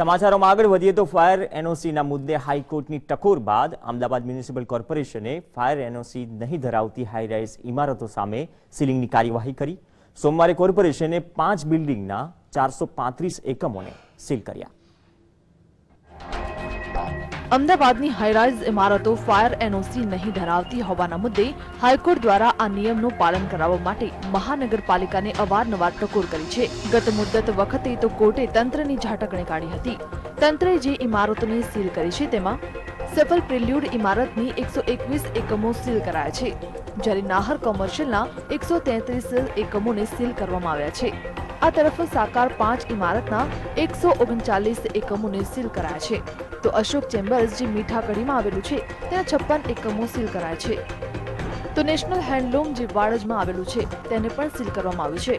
સમાચારોમાં આગળ વધીએ તો ફાયર એનઓસીના મુદ્દે હાઈકોર્ટની ટકોર બાદ અમદાવાદ મ્યુનિસિપલ કોર્પોરેશને ફાયર એનઓસી નહીં ધરાવતી હાઈરાઇઝ ઇમારતો સામે સીલિંગની કાર્યવાહી કરી. સોમવારે કોર્પોરેશને પાંચ બિલ્ડિંગના ચારસો એકમોને સીલ કર્યા. અમદાવાદની હાઈરાઇઝ ઇમારતો ફાયર એનઓસી નહીં ધરાવતી હોવાના મુદ્દે હાઈકોર્ટ દ્વારા આ નિયમનું પાલન કરાવવા માટે મહાનગરપાલિકાને અવારનવાર ટકોર કરી છે. ગત મુદ્દત વખતે તો કોર્ટે તંત્રની ઝાટકણી કાઢી હતી. તંત્રે જે ઇમારતોને સીલ કરી છે તેમાં સફલ પ્રિલ્યુડ ઇમારતની એકસો એકવીસ એકમો સીલ કરાયા છે. જ્યારે નાહર કોમર્શિયલના એકસો તેત્રીસ એકમોને સીલ કરવામાં આવ્યા છે. આ તરફ સાકાર પાંચ ઇમારતના એકસો ઓગણચાલીસ એકમોને સીલ કરાયા છે. તો અશોક ચેમ્બર્સ જે મીઠા કડીમાં આવેલું છે તેના છપ્પન એકમો સીલ કરાયા છે. તો નેશનલ હેન્ડલૂમ જે વાડજમાં આવેલું છે, તેને પણ સીલ કરવામાં આવ્યું છે.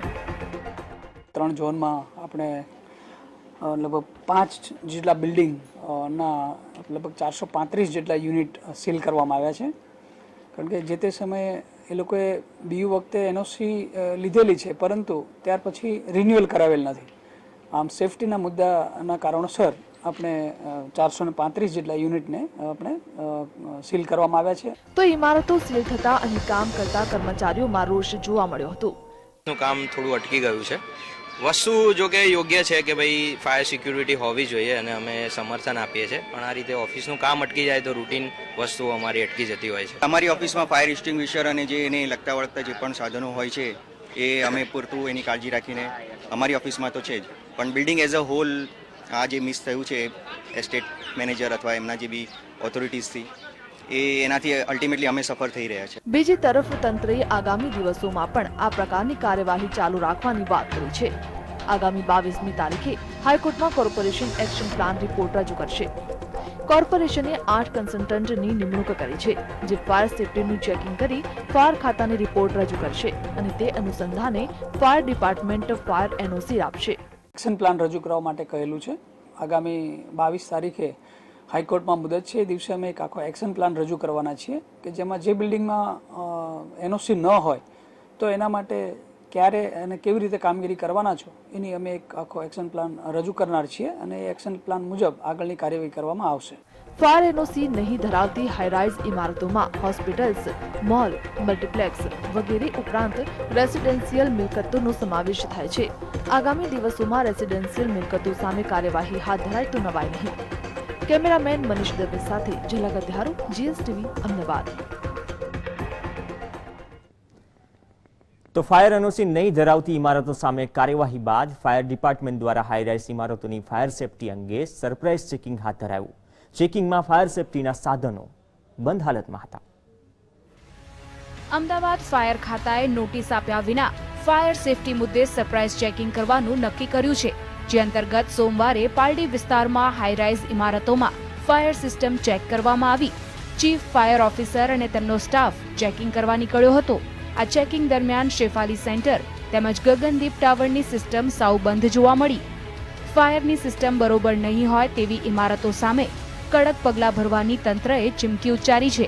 ત્રણ ઝોનમાં આપણે લગભગ પાંચ જેટલા બિલ્ડિંગ ના, લગભગ ચારસો પાંત્રીસ જેટલા યુનિટ સીલ કરવામાં આવ્યા છે. કારણ કે જે તે સમયે એ લોકોએ બીયુ વખતે એનઓસી લીધેલી છે પરંતુ ત્યાર પછી રિન્યુઅલ કરાવેલ નથી. આમ સેફટીના મુદ્દાના કારણોસર આપણે ચારસો ને પાંત્રીસ જેટલા યુનિટને આપણે સીલ કરવામાં આવ્યા છે. તો ઇમારતો સીલ થતા અહીં કામ કરતા કર્મચારીઓમાં રોષ જોવા મળ્યો હતો. નું કામ થોડું અટકી ગયું છે. વસ્તુ જો કે યોગ્ય છે કે ભાઈ ફાયર સિક્યુરિટી હોવી જોઈએ અને અમે સમર્થન આપીએ છીએ. પણ આ રીતે ઓફિસનું કામ અટકી જાય તો રૂટીન વસ્તુઓ અમારી અટકી જતી હોય છે. અમારી ઓફિસમાં ફાયર એક્સ્ટિંગ્વિશર અને જે એને લગતા વળગતા જે પણ સાધનો હોય છે, એ અમે પૂરતું એની કાળજી રાખીને અમારી ઓફિસમાં તો છે જ. પણ બિલ્ડિંગ એઝ અ હોલ આ જે મિસ થયું છે એસ્ટેટ મેનેજર અથવા એમના જે બી ઓથોરિટીઝથી એ એનાથી અલ્ટિમેટલી અમે સફર થઈ રહ્યા છે બીજી તરફ તંત્રએ આગામી દિવસોમાં પણ આ પ્રકારની કાર્યવાહી ચાલુ રાખવાની વાત કરી છે. આગામી બાવીસમી તારીખે હાઈકોર્ટમાં કોર્પોરેશન એક્શન પ્લાન રિપોર્ટ રજૂ કરશે. કોર્પોરેશને આઠ કન્સલ્ટન્ટની નિમણૂક કરી છે જે ફાયર સેફટીનું ચેકિંગ કરી ફાયર ખાતાને રિપોર્ટ રજૂ કરશે અને તે અનુસંધાને ફાયર ડિપાર્ટમેન્ટ ફાયર એનઓસી આપશે. એક્શન પ્લાન રજૂ કરવા માટે કહેલું છે. આગામી બાવીસ તારીખે હાઈકોર્ટમાં મુદત છે. એ દિવસે અમે એક આખો એક્શન પ્લાન રજૂ કરવાના છીએ કે જેમાં જે બિલ્ડિંગમાં એનઓસી ન હોય, તો એના માટે ક્યારે અને કેવી રીતે કામગીરી કરવાના છો, એની અમે એક આખો એક્શન પ્લાન રજૂ કરનાર છીએ અને એ એક્શન પ્લાન મુજબ આગળની કાર્યવાહી કરવામાં આવશે. ફાયર એનઓસી નહીં ધરાવતી હાઈરાઇઝ ઇમારતોમાં હોસ્પિટલ્સ, મોલ, મલ્ટીપ્લેક્સ વગેરે ઉપરાંત રેસિડેન્શિયલ મિલકતોનો સમાવેશ થાય છે. આગામી દિવસોમાં રેસિડેન્શિયલ મિલકતો સામે કાર્યવાહી હાથ ધરાય તો નવાય નહીં. કેમેરામેન મનીષ દવે સાથે ઝલક અધ્યારો જીએસટીવી અમદાવાદ. તો ફાયર એનઓસી નહીં ધરાવતી ઇમારતો સામે કાર્યવાહી બાદ ફાયર ડિપાર્ટમેન્ટ દ્વારા હાઈરાઇઝ ઇમારતોની ફાયર સેફટી અંગે સરપ્રાઇઝ ચેકિંગ હાથ ધરાયું. ચેકિંગમાં ફાયર સેફટીના સાધનો બંધ હાલતમાં હતા. અમદાવાદ ફાયર ખાતાએ નોટિસ આપ્યા વિના ફાયર સેફટી મુદ્દે સરપ્રાઇઝ ચેકિંગ કરવાનું નક્કી કર્યું છે. જે અંતર્ગત સોમવારે પાલડી વિસ્તારમાં હાઈરાઇઝ ઇમારતોમાં ફાયર સિસ્ટમ ચેક કરવામાં આવી. ચીફ ફાયર ઓફિસર અને તેમનો સ્ટાફ ચેકિંગ કરવા નીકળ્યો હતો. આ ચેકિંગ દરમિયાન શેફાલી સેન્ટર તેમજ ગગનદીપ ટાવરની સિસ્ટમ સાવ બંધ જોવા મળી. ફાયરની સિસ્ટમ બરોબર નહીં હોય તેવી ઇમારતો સામે કડક પગલાં ભરવાની તંત્રએ ચીમકી ઉચ્ચારી છે.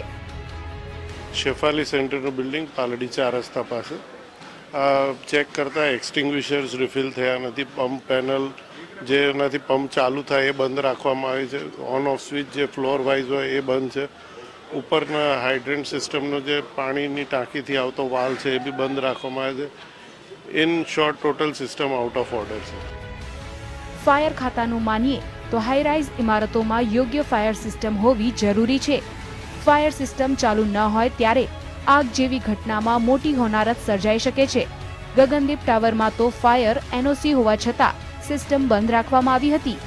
શેફાલી સેન્ટરનું બિલ્ડિંગ પાલડી ચાર રસ્તા પાસે ચેક કરતાં એક્સટિંગ્વિશર્સ રિફિલ થયા નથી પંપ પેનલ જેનાથી પંપ ચાલુ થાય એ બંધ રાખવામાં આવે છે. ઓન ઓફ સ્વિચ જે ફ્લોર વાઇઝ હોય એ બંધ છે. ઉપરના હાઇડ્રન્ટ સિસ્ટમનો જે પાણીની ટાંકીથી આવતો વાલ છે એ બી બંધ રાખવામાં આવે છે. In short total system out of order છે. ફાયર ખાતાનું માનીએ તો હાઈરાઇઝ ઇમારતોમાં યોગ્ય ફાયર સિસ્ટમ હોવી જરૂરી છે. ફાયર સિસ્ટમ ચાલુ ન હોય ત્યારે આગ જેવી ઘટનામાં મોટી હોનારત સર્જાઈ શકે છે. ગગનદીપ ટાવરમાં તો ફાયર, એનઓસી હોવા છતાં સિસ્ટમ બંધ રાખવામાં આવી હતી.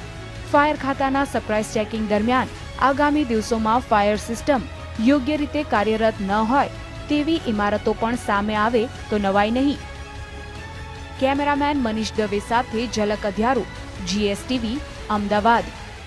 ફાયર ખાતાના સરપ્રાઇઝ ચેકિંગ દરમિયાન આગામી દિવસોમાં ફાયર સિસ્ટમ યોગ્ય રીતે કાર્યરત ન હોય તેવી ઇમારતો પણ સામે આવે તો નવાઈ નહીં. કેમેરામેન મનીષ દવે સાથે ઝલક અધ્યારું, જીએસટીવી, અમદાવાદ.